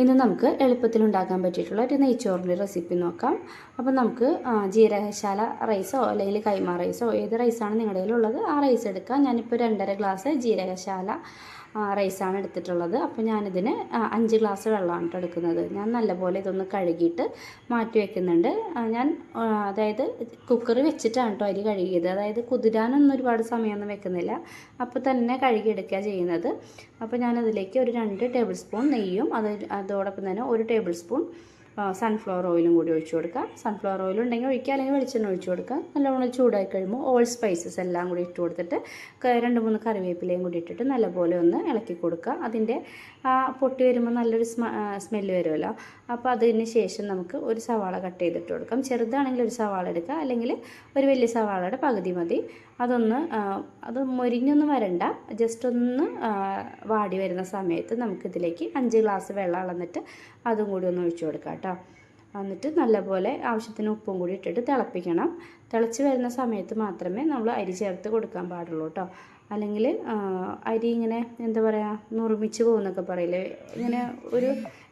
ഇന്ന് നമുക്ക് എളുപ്പത്തിൽ ഉണ്ടാക്കാൻ പറ്റിയിട്ടുള്ള ഒരു നെയ്ച്ചോറിന്റെ റെസിപ്പി നോക്കാം. അപ്പോൾ നമുക്ക് ജീരകശാല റൈസോ അല്ലെങ്കിൽ കൈമ റൈസോ ഏത് റൈസാണ് നിങ്ങളുടെ കയ്യിലുള്ളത് ആ റൈസ് എടുക്കാം. ഞാനിപ്പോൾ രണ്ടര ഗ്ലാസ് ജീരകശാല റൈസാണ് എടുത്തിട്ടുള്ളത്. അപ്പോൾ ഞാനിതിന് അഞ്ച് ഗ്ലാസ് വെള്ളമാണ് കേട്ടോ എടുക്കുന്നത്. ഞാൻ നല്ലപോലെ ഇതൊന്ന് കഴുകിയിട്ട് മാറ്റി വെക്കുന്നുണ്ട്. ഞാൻ അതായത് കുക്കർ വെച്ചിട്ടാണ് കേട്ടോ അരി കഴുകിയത്. അതായത് കുതിരാനൊന്നും ഒരുപാട് സമയമൊന്നും വെക്കുന്നില്ല. അപ്പോൾ തന്നെ കഴുകിയെടുക്കുക ചെയ്യുന്നത്. അപ്പോൾ ഞാനതിലേക്ക് ഒരു രണ്ട് ടേബിൾ സ്പൂൺ നെയ്യും അത് അതോടൊപ്പം തന്നെ ഒരു ടേബിൾ സ്പൂൺ സൺഫ്ലവർ ഓയിലും കൂടി ഒഴിച്ചു കൊടുക്കുക സൺഫ്ലവർ ഓയിൽ ഉണ്ടെങ്കിൽ ഒഴിക്കുക അല്ലെങ്കിൽ വെളിച്ചെണ്ണ ഒഴിച്ചു കൊടുക്കുക നല്ലവണ്ണം ചൂടായി കഴിയുമ്പോൾ ഓൾ സ്പൈസസ് എല്ലാം കൂടി ഇട്ട് കൊടുത്തിട്ട് രണ്ട് മൂന്ന് കറിവേപ്പിലയും കൂടി ഇട്ടിട്ട് നല്ലപോലെ ഒന്ന് ഇളക്കി കൊടുക്കുക. അതിന്റെ പൊട്ടി വരുമ്പോൾ നല്ലൊരു സ്മ സ്മെല്ല് വരുമല്ലോ. അപ്പോൾ അതിന് ശേഷം നമുക്ക് ഒരു സവാള കട്ട് ചെയ്തിട്ട് കൊടുക്കാം. ചെറുതാണെങ്കിൽ ഒരു സവാള എടുക്കുക അല്ലെങ്കിൽ ഒരു വലിയ സവാളയുടെ പകുതി മതി. അതൊന്ന് അത് മൊരിഞ്ഞൊന്നും വരണ്ട. ജസ്റ്റ് ഒന്ന് വാടി വരുന്ന സമയത്ത് നമുക്കിതിലേക്ക് അഞ്ച് ഗ്ലാസ് വെള്ളം അളന്നിട്ട് അതും കൂടി ഒന്ന് ഒഴിച്ചു കൊടുക്കാം കേട്ടോ. എന്നിട്ട് നല്ലപോലെ ആവശ്യത്തിന് ഉപ്പും കൂടി ഇട്ടിട്ട് തിളപ്പിക്കണം. തിളച്ച് വരുന്ന സമയത്ത് മാത്രമേ നമ്മൾ അരി ചേർത്ത് കൊടുക്കാൻ പാടുള്ളൂ കേട്ടോ. അല്ലെങ്കിൽ അരി ഇങ്ങനെ എന്താ പറയുക നുറുമിച്ച് പോകുന്നൊക്കെ പറയില്ലേ? ഇങ്ങനെ ഒരു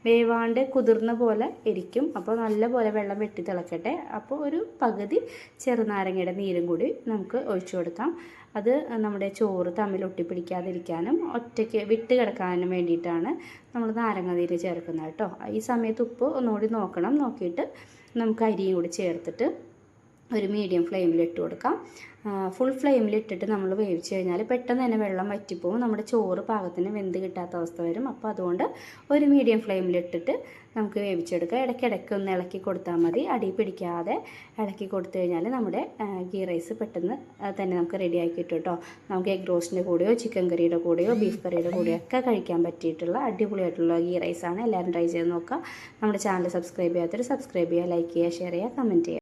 വേവാണ്ട് കുതിർന്ന പോലെ ഇരിക്കും. അപ്പോൾ നല്ല പോലെ വെള്ളം വെട്ടി തിളക്കട്ടെ. അപ്പോൾ ഒരു പകുതി ചെറുനാരങ്ങയുടെ നീരും കൂടി നമുക്ക് ഒഴിച്ചു കൊടുക്കാം. അത് നമ്മുടെ ചോറ് തമ്മിൽ ഒട്ടിപ്പിടിക്കാതിരിക്കാനും ഒറ്റയ്ക്ക് വിട്ട് കിടക്കാനും വേണ്ടിയിട്ടാണ് നമ്മൾ നാരങ്ങ നീര് ചേർക്കുന്നത് കേട്ടോ. ഈ സമയത്ത് ഉപ്പ് ഒന്നുകൂടി നോക്കണം. നോക്കിയിട്ട് നമുക്ക് അരിയും കൂടി ചേർത്തിട്ട് ഒരു മീഡിയം ഫ്ലെയിമിൽ ഇട്ട് കൊടുക്കാം. ഫുൾ ഫ്ലെയിമിൽ ഇട്ടിട്ട് നമ്മൾ വേവിച്ച് കഴിഞ്ഞാൽ പെട്ടെന്ന് തന്നെ വെള്ളം വറ്റിപ്പോവും. നമ്മുടെ ചോറ് പാകത്തിന് വെന്ത് കിട്ടാത്ത അവസ്ഥ വരും. അപ്പോൾ അതുകൊണ്ട് ഒരു മീഡിയം ഫ്ലെയിമിൽ ഇട്ടിട്ട് നമുക്ക് വേവിച്ചെടുക്കാം. ഇടയ്ക്കിടയ്ക്ക് ഒന്ന് ഇളക്കി കൊടുത്താൽ മതി. അടി പിടിക്കാതെ ഇളക്കി കൊടുത്തു കഴിഞ്ഞാൽ നമ്മുടെ ഗീ റൈസ് പെട്ടെന്ന് തന്നെ നമുക്ക് റെഡിയാക്കി കിട്ടും കേട്ടോ. നമുക്ക് എഗ് റോസ്റ്റിന്റെ കൂടെയോ ചിക്കൻ കറിയുടെ കൂടെയോ ബീഫ് കറിയുടെ കൂടെയോ ഒക്കെ കഴിക്കാൻ പറ്റിയിട്ടുള്ള അടിപൊളിയായിട്ടുള്ള ഗീ റൈസാണ് എല്ലാവരും ട്രൈ ചെയ്ത് നോക്കുക. നമ്മുടെ ചാനൽ സബ്സ്ക്രൈബ് ചെയ്യാത്തവർ സബ്സ്ക്രൈബ് ചെയ്യുക ലൈക്ക് ചെയ്യുക ഷെയർ ചെയ്യുക കമന്റ് ചെയ്യുക.